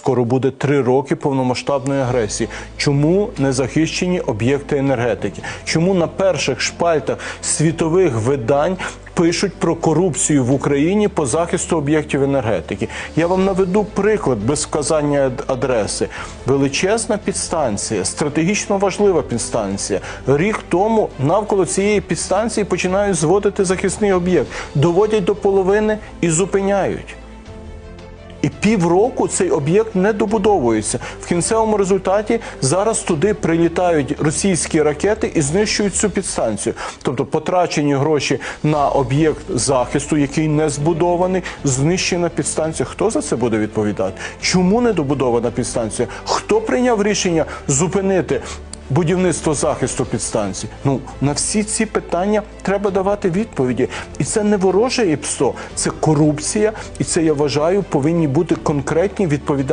Скоро буде три роки повномасштабної агресії. Чому не захищені об'єкти енергетики? Чому на перших шпальтах світових видань пишуть про корупцію в Україні по захисту об'єктів енергетики? Я вам наведу приклад без вказання адреси. Величезна підстанція, стратегічно важлива підстанція. Рік тому навколо цієї підстанції починають зводити захисний об'єкт, доводять до половини і зупиняють. І півроку цей об'єкт не добудовується. В кінцевому результаті зараз туди прилітають російські ракети і знищують цю підстанцію. Тобто потрачені гроші на об'єкт захисту, який не збудований, знищена підстанція. Хто за це буде відповідати? Чому не добудована підстанція? Хто прийняв рішення зупинити? Будівництво захисту підстанцій. Ну на всі ці питання треба давати відповіді, і це не вороже ІПСО, це корупція, і це я вважаю повинні бути конкретні відповідальні.